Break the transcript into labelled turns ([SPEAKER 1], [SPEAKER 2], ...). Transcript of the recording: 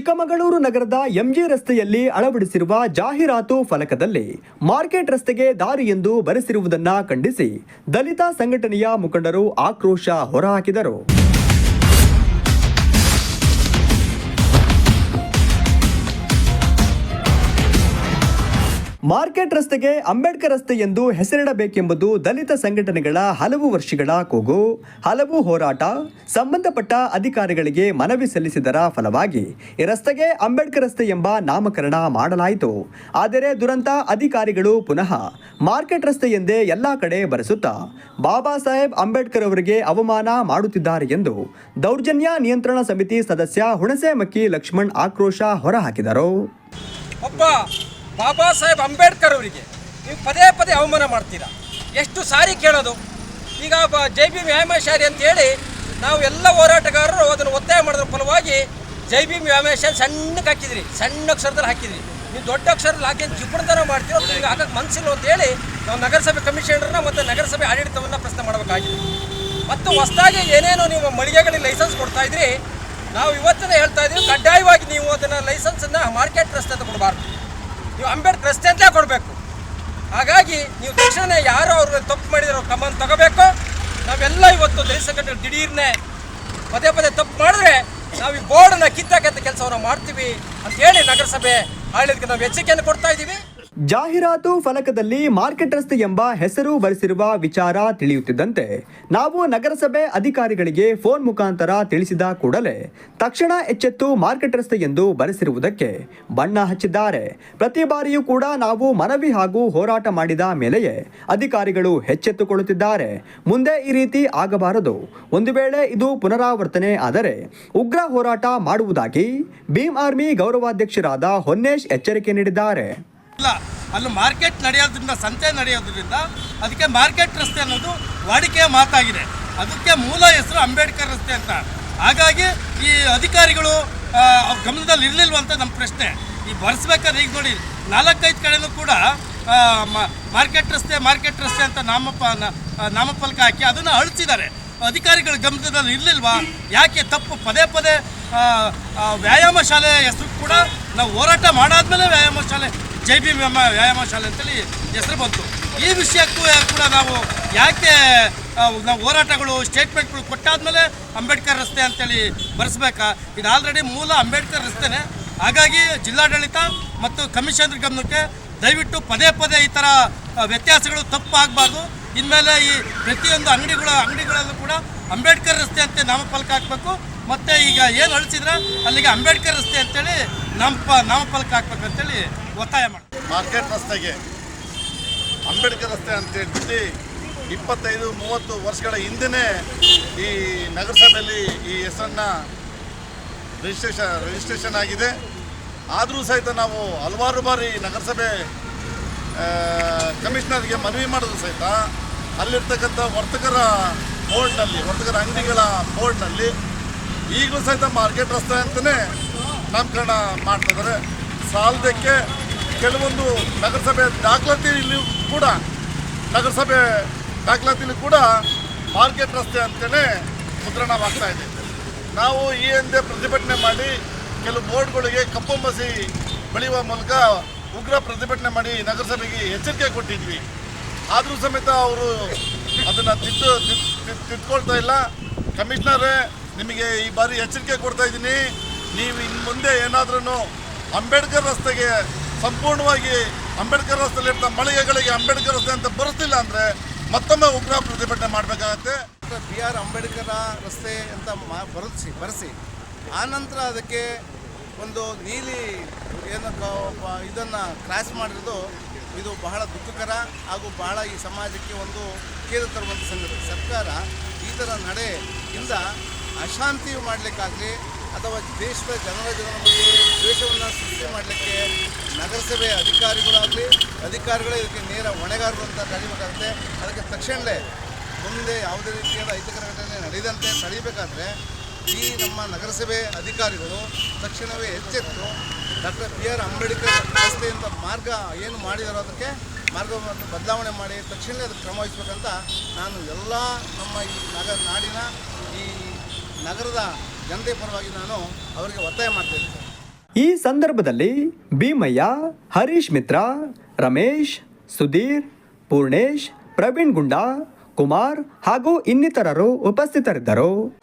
[SPEAKER 1] ಚಿಕ್ಕಮಗಳೂರು ನಗರದ ಎಂಜಿ ರಸ್ತೆಯಲ್ಲಿ ಅಳವಡಿಸಿರುವ ಜಾಹೀರಾತು ಫಲಕದಲ್ಲಿ ಮಾರ್ಕೆಟ್ ರಸ್ತೆಗೆ ದಾರಿ ಎಂದು ಬರೆಸಿರುವುದನ್ನು ಖಂಡಿಸಿ ದಲಿತ ಸಂಘಟನೆಯ ಮುಖಂಡರು ಆಕ್ರೋಶ ಹೊರಹಾಕಿದರು. ಮಾರ್ಕೆಟ್ ರಸ್ತೆಗೆ ಅಂಬೇಡ್ಕರ್ ರಸ್ತೆ ಎಂದು ಹೆಸರಿಡಬೇಕೆಂಬುದು ದಲಿತ ಸಂಘಟನೆಗಳ ಹಲವು ವರ್ಷಗಳ ಕೂಗು. ಹಲವು ಹೋರಾಟ, ಸಂಬಂಧಪಟ್ಟ ಅಧಿಕಾರಿಗಳಿಗೆ ಮನವಿ ಸಲ್ಲಿಸಿದರ ಫಲವಾಗಿ ಈ ರಸ್ತೆಗೆ ಅಂಬೇಡ್ಕರ್ ರಸ್ತೆ ಎಂಬ ನಾಮಕರಣ ಮಾಡಲಾಯಿತು. ಆದರೆ ದುರಂತ ಅಧಿಕಾರಿಗಳು ಪುನಃ ಮಾರ್ಕೆಟ್ ರಸ್ತೆ ಎಂದೇ ಎಲ್ಲ ಕಡೆ ಬರೆಸುತ್ತಾ ಬಾಬಾ ಸಾಹೇಬ್ ಅಂಬೇಡ್ಕರ್ ಅವರಿಗೆ ಅವಮಾನ ಮಾಡುತ್ತಿದ್ದಾರೆ ಎಂದು ದೌರ್ಜನ್ಯ ನಿಯಂತ್ರಣ ಸಮಿತಿ ಸದಸ್ಯ ಹುಣಸೆಮಕ್ಕಿ ಲಕ್ಷ್ಮಣ್ ಆಕ್ರೋಶ ಹೊರಹಾಕಿದರು.
[SPEAKER 2] ಬಾಬಾ ಸಾಹೇಬ್ ಅಂಬೇಡ್ಕರ್ ಅವರಿಗೆ ನೀವು ಪದೇ ಪದೇ ಅವಮಾನ ಮಾಡ್ತೀರಾ? ಎಷ್ಟು ಸಾರಿ ಕೇಳೋದು? ಈಗ ಜೈ ಭೀಮ್ ಅಂತ ಅಂತೇಳಿ ನಾವು ಎಲ್ಲ ಹೋರಾಟಗಾರರು ಅದನ್ನು ಒತ್ತಾಯ ಮಾಡಿದ್ರ ಫಲವಾಗಿ ಜೈ ಬಿ ವ್ಯಾಮೇಶ್ವರಿ ಸಣ್ಣಕ್ಕೆ ಹಾಕಿದ್ರಿ, ಸಣ್ಣ ಅಕ್ಷರದಲ್ಲಿ ಹಾಕಿದ್ರಿ. ನೀವು ದೊಡ್ಡ ಅಕ್ಷರದಲ್ಲಿ ಹಾಕಿ ಜಿಪುಣತನ ಮಾಡ್ತೀರೋ ಈಗ ಹಾಕಕ್ಕೆ ಮನಸ್ಸಿಲ್ಲ ಅಂತೇಳಿ ನಾವು ನಗರಸಭೆ ಕಮಿಷನರ್ನ ಮತ್ತು ನಗರಸಭೆ ಆಡಳಿತವನ್ನು ಪ್ರಶ್ನೆ ಮಾಡಬೇಕಾಗಿದೆ. ಮತ್ತು ಹೊಸದಾಗಿ ಏನೇನೋ ನೀವು ಮಳಿಗೆಗಳಿಗೆ ಲೈಸೆನ್ಸ್ ಕೊಡ್ತಾ ಇದ್ರಿ, ನಾವು ಇವತ್ತಿನ ಹೇಳ್ತಾ ಇದ್ದೀವಿ, ಕಡ್ಡಾಯವಾಗಿ ನೀವು ಅದನ್ನು ಲೈಸೆನ್ಸನ್ನು ಮಾರ್ಕೆಟ್ ರಸ್ತೆ ಅಂತ ಕೊಡಬಾರ್ದು ನೀವು ಅಂಬೇಡ್ಕರ್ ರಸ್ತೆ ಕೊಡಬೇಕು. ಹಾಗಾಗಿ ನೀವು ತಕ್ಷಣ ಯಾರು ಅವ್ರ ತಪ್ಪು ಮಾಡಿದ್ರು ಕ್ರಮವನ್ನು ತಗೋಬೇಕು. ನಾವೆಲ್ಲ ಇವತ್ತು ದಲಿತ ಸಂಘಟನೆ ದಿಢೀರ್ನೆ ಪದೇ ಪದೇ ತಪ್ಪು ಮಾಡಿದ್ರೆ ನಾವು ಈ ಬೋರ್ಡನ್ನು ಕಿತ್ತಾಕಂತ ಕೆಲಸವನ್ನು ಮಾಡ್ತೀವಿ ಅಂತ ಹೇಳಿ ನಗರಸಭೆ ಆಡಳಿತಕ್ಕೆ ನಾವು ಎಚ್ಚರಿಕೆಯನ್ನು ಕೊಡ್ತಾ ಇದ್ದೀವಿ.
[SPEAKER 1] ಜಾಹೀರಾತು ಫಲಕದಲ್ಲಿ ಮಾರ್ಕೆಟ್ ರಸ್ತೆ ಎಂಬ ಹೆಸರು ಬರೆಸಿರುವ ವಿಚಾರ ತಿಳಿಯುತ್ತಿದ್ದಂತೆ, ನಾವು ನಗರಸಭೆ ಅಧಿಕಾರಿಗಳಿಗೆ ಫೋನ್ ಮುಖಾಂತರ ತಿಳಿಸಿದ ಕೂಡಲೇ ತಕ್ಷಣ ಎಚ್ಚೆತ್ತು ಮಾರ್ಕೆಟ್ ರಸ್ತೆ ಎಂದು ಬರೆಸಿರುವುದಕ್ಕೆ ಬಣ್ಣ ಹಚ್ಚಿದ್ದಾರೆ. ಪ್ರತಿ ಬಾರಿಯೂ ಕೂಡ ನಾವು ಮನವಿ ಹಾಗೂ ಹೋರಾಟ ಮಾಡಿದ ಮೇಲೆಯೇ ಅಧಿಕಾರಿಗಳು ಎಚ್ಚೆತ್ತುಕೊಳ್ಳುತ್ತಿದ್ದಾರೆ. ಮುಂದೆ ಈ ರೀತಿ ಆಗಬಾರದು. ಒಂದು ವೇಳೆ ಇದು ಪುನರಾವರ್ತನೆ ಆದರೆ ಉಗ್ರ ಹೋರಾಟ ಮಾಡುವುದಾಗಿ ಭೀಮ್ ಆರ್ಮಿ ಗೌರವಾಧ್ಯಕ್ಷರಾದ ಹೊನ್ನೇಶ್ ಎಚ್ಚರಿಕೆ ನೀಡಿದ್ದಾರೆ.
[SPEAKER 3] ಇಲ್ಲ. ಅಲ್ಲಿ ಮಾರ್ಕೆಟ್ ನಡೆಯೋದ್ರಿಂದ, ಸಂತೆ ನಡೆಯೋದ್ರಿಂದ ಅದಕ್ಕೆ ಮಾರ್ಕೆಟ್ ರಸ್ತೆ ಅನ್ನೋದು ವಾಡಿಕೆಯ ಮಾತಾಗಿದೆ. ಅದಕ್ಕೆ ಮೂಲ ಹೆಸರು ಅಂಬೇಡ್ಕರ್ ರಸ್ತೆ ಅಂತ. ಹಾಗಾಗಿ ಈ ಅಧಿಕಾರಿಗಳು ಗಮನದಲ್ಲಿ ಇರಲಿಲ್ವ ಅಂತ ನಮ್ಮ ಪ್ರಶ್ನೆ. ಈ ಬರ್ಸ್ಬೇಕಾದ್ರೆ ಈಗ ನೋಡಿ, ನಾಲ್ಕೈದು ಕಡೆನೂ ಕೂಡ ಮಾರ್ಕೆಟ್ ರಸ್ತೆ ಮಾರ್ಕೆಟ್ ರಸ್ತೆ ಅಂತ ನಾಮಪ ನಾಮಫಲಕ ಹಾಕಿ ಅದನ್ನು ಅಳಿಸಿದ್ದಾರೆ. ಅಧಿಕಾರಿಗಳ ಗಮನದಲ್ಲಿ ಇರಲಿಲ್ವಾ? ಯಾಕೆ ತಪ್ಪು? ಪದೇ ಪದೇ ವ್ಯಾಯಾಮ ಶಾಲೆ ಹೆಸರು ಕೂಡ ನಾವು ಹೋರಾಟ ಮಾಡಾದ್ಮೇಲೆ ವ್ಯಾಯಾಮ ಶಾಲೆ ಜೈ ಭೀಮ್ ವ್ಯಾಯಾಮ ವ್ಯಾಯಾಮ ಶಾಲೆ ಅಂತೇಳಿ ಹೆಸರು ಬಂತು. ಈ ವಿಷಯಕ್ಕೂ ಕೂಡ ನಾವು ಯಾಕೆ ನಾವು ಹೋರಾಟಗಳು ಸ್ಟೇಟ್ಮೆಂಟ್ಗಳು ಕೊಟ್ಟಾದ್ಮೇಲೆ ಅಂಬೇಡ್ಕರ್ ರಸ್ತೆ ಅಂತೇಳಿ ಬರೆಸ್ಬೇಕಾ? ಇದು ಆಲ್ರೆಡಿ ಮೂಲ ಅಂಬೇಡ್ಕರ್ ರಸ್ತೆನೇ. ಹಾಗಾಗಿ ಜಿಲ್ಲಾಡಳಿತ ಮತ್ತು ಕಮಿಷನರ್ ಗಮನಕ್ಕೆ ದಯವಿಟ್ಟು ಪದೇ ಪದೇ ಈ ಥರ ವ್ಯತ್ಯಾಸಗಳು ತಪ್ಪು ಆಗಬಾರ್ದು ಇನ್ಮೇಲೆ ಈ ಪ್ರತಿಯೊಂದು ಅಂಗಡಿಗಳ, ಅಂಗಡಿಗಳಲ್ಲೂ ಕೂಡ ಅಂಬೇಡ್ಕರ್ ರಸ್ತೆ ಅಂತ ನಾಮಫಲಕ ಹಾಕಬೇಕು. ಮತ್ತು ಈಗ ಏನು ಅಳಿಸಿದ್ರೆ ಅಲ್ಲಿಗೆ ಅಂಬೇಡ್ಕರ್ ರಸ್ತೆ ಅಂತೇಳಿ ನಾಮಪ ನಾಮಫಲಕ ಹಾಕ್ಬೇಕಂತೇಳಿ ಒತ್ತಾಯ ಮಾಡಿ.
[SPEAKER 4] ಮಾರ್ಕೆಟ್ ರಸ್ತೆಗೆ. ಅಂಬೇಡ್ಕರ್ ರಸ್ತೆ ಅಂತ ಹೇಳ್ಬಿಟ್ಟು ಇಪ್ಪತ್ತೈದು, ಮೂವತ್ತು ವರ್ಷಗಳ ಹಿಂದೆನೇ ಈ ನಗರಸಭೆಯಲ್ಲಿ ಈ ಹೆಸರನ್ನ ರಿಜಿಸ್ಟ್ರೇಷನ್ ರಿಜಿಸ್ಟ್ರೇಷನ್ ಆಗಿದೆ. ಆದರೂ ಸಹಿತ ನಾವು ಹಲವಾರು ಬಾರಿ ನಗರಸಭೆ ಕಮಿಷನರ್ಗೆ ಮನವಿ ಮಾಡಿದ್ರು ಸಹಿತ. ಅಲ್ಲಿರ್ತಕ್ಕಂಥ ವರ್ತಕರ ಬೋರ್ಡ್ನಲ್ಲಿ, ವರ್ತಕರ ಅಂಗಡಿಗಳ ಬೋರ್ಡ್ನಲ್ಲಿ ಈಗಲೂ ಸಹಿತ ಮಾರ್ಕೆಟ್ ರಸ್ತೆ ಅಂತಲೇ ನಾಮಕರಣ ಮಾಡ್ತಿದ್ದಾರೆ ಸಾಲದಕ್ಕೆ ಕೆಲವೊಂದು ನಗರಸಭೆ ದಾಖಲಾತಿಯಲ್ಲಿ ಕೂಡ, ನಗರಸಭೆ ದಾಖಲಾತಿಯಲ್ಲಿ ಕೂಡ ಮಾರ್ಕೆಟ್ ರಸ್ತೆ ಅಂತಲೇ ಮುದ್ರಣವಾಗ್ತಾ ಇದೆ. ನಾವು ಈ ಹಿಂದೆ ಪ್ರತಿಭಟನೆ ಮಾಡಿ ಕೆಲವು ಬೋರ್ಡ್ಗಳಿಗೆ ಕಪ್ಪು ಮಸಿ ಬೆಳೆಯುವ ಮೂಲಕ ಉಗ್ರ ಪ್ರತಿಭಟನೆ ಮಾಡಿ ನಗರಸಭೆಗೆ ಎಚ್ಚರಿಕೆ ಕೊಟ್ಟಿದ್ವಿ. ಆದರೂ ಸಮೇತ ಅವರು ಅದನ್ನು ತಿದ್ದು, ತಿದ್- ತಿದ್- ತಿದ್ಕೊಳ್ತಾ ಇಲ್ಲ. ಕಮಿಷನರೇ, ನಿಮಗೆ ಈ ಬಾರಿ ಎಚ್ಚರಿಕೆ ಕೊಡ್ತಾ ಇದ್ದೀನಿ. ನೀವು ಇನ್ನು ಮುಂದೆ ಏನಾದ್ರೂ ಅಂಬೇಡ್ಕರ್ ರಸ್ತೆಗೆ ಸಂಪೂರ್ಣವಾಗಿ ಅಂಬೇಡ್ಕರ್ ರಸ್ತೆಯಲ್ಲಿರ್ತ ಮಳಿಗೆಗಳಿಗೆ ಅಂಬೇಡ್ಕರ್ ರಸ್ತೆ ಅಂತ ಬರುತ್ತಿಲ್ಲ ಅಂದರೆ ಮತ್ತೊಮ್ಮೆ ಉಗ್ರ ಪ್ರತಿಭಟನೆ ಮಾಡಬೇಕಾಗತ್ತೆ.
[SPEAKER 5] ಬಿ ಆರ್ ಅಂಬೇಡ್ಕರ್ ರಸ್ತೆ ಅಂತ ಮಾ ಬರೆಸಿ ಬರೆಸಿ. ಆನಂತರ ಅದಕ್ಕೆ ಒಂದು ನೀಲಿ ಏನು ಇದನ್ನು ಕ್ರಾಸ್ ಮಾಡಿರೋದು, ಇದು ಬಹಳ ದುಃಖಕರ ಹಾಗೂ ಬಹಳ ಈ ಸಮಾಜಕ್ಕೆ ಒಂದು ಕೇಂದ್ರ ತರುವಂಥ ಸಂಗತಿ. ಸರ್ಕಾರ ಈ ಥರ ನಡೆಯಿಂದ ಅಶಾಂತಿ ಮಾಡಲಿಕ್ಕಾಗಲಿ ಅಥವಾ ದೇಶದ ಜನರ ಜನರ ಮಧ್ಯೆ ದ್ವೇಷವನ್ನು ಸೃಷ್ಟಿ ಮಾಡಲಿಕ್ಕೆ ನಗರಸಭೆ ಅಧಿಕಾರಿಗಳಾಗಲಿ, ಅಧಿಕಾರಿಗಳೇ ಇದಕ್ಕೆ ನೇರ ಹೊಣೆಗಾರರು ಅಂತ ಕರಿಬೇಕಾಗುತ್ತೆ. ಅದಕ್ಕೆ ತಕ್ಷಣವೇ ಮುಂದೆ ಯಾವುದೇ ರೀತಿಯಾದ ಅಹಿತಕರ ಘಟನೆ ನಡೆದಂತೆ ತಡೆಯಬೇಕಾದ್ರೆ ಈ ನಮ್ಮ ನಗರಸಭೆ ಅಧಿಕಾರಿಗಳು ತಕ್ಷಣವೇ ಎಚ್ಚೆತ್ತು ಡಾಕ್ಟರ್ ಬಿ ಆರ್ ಅಂಬೇಡ್ಕರ್ ರಸ್ತೆ ಅಂತ ಮಾರ್ಗ ಏನು ಮಾಡಿದಾರೋ ಅದಕ್ಕೆ ಮಾರ್ಗವನ್ನು ಬದಲಾವಣೆ ಮಾಡಿ ತಕ್ಷಣವೇ ಅದಕ್ಕೆ ಕ್ರಮ ವಹಿಸ್ಬೇಕಂತ ನಾನು ಎಲ್ಲ ನಮ್ಮ ಈ ನಗರ ನಾಡಿನ ಈ ನಗರದ ಜನತೆ ಪರವಾಗಿ ನಾನು ಅವರಿಗೆ ಒತ್ತಾಯ ಮಾಡ್ತೇನೆ.
[SPEAKER 1] ಈ ಸಂದರ್ಭದಲ್ಲಿ ಭೀಮಯ್ಯ, ಹರೀಶ್ ಮಿತ್ರ, ರಮೇಶ್, ಸುಧೀರ್, ಪೂರ್ಣೇಶ್, ಪ್ರವೀಣ್ ಗುಂಡಾ, ಕುಮಾರ್ ಹಾಗೂ ಇನ್ನಿತರರು ಉಪಸ್ಥಿತರಿದ್ದರು.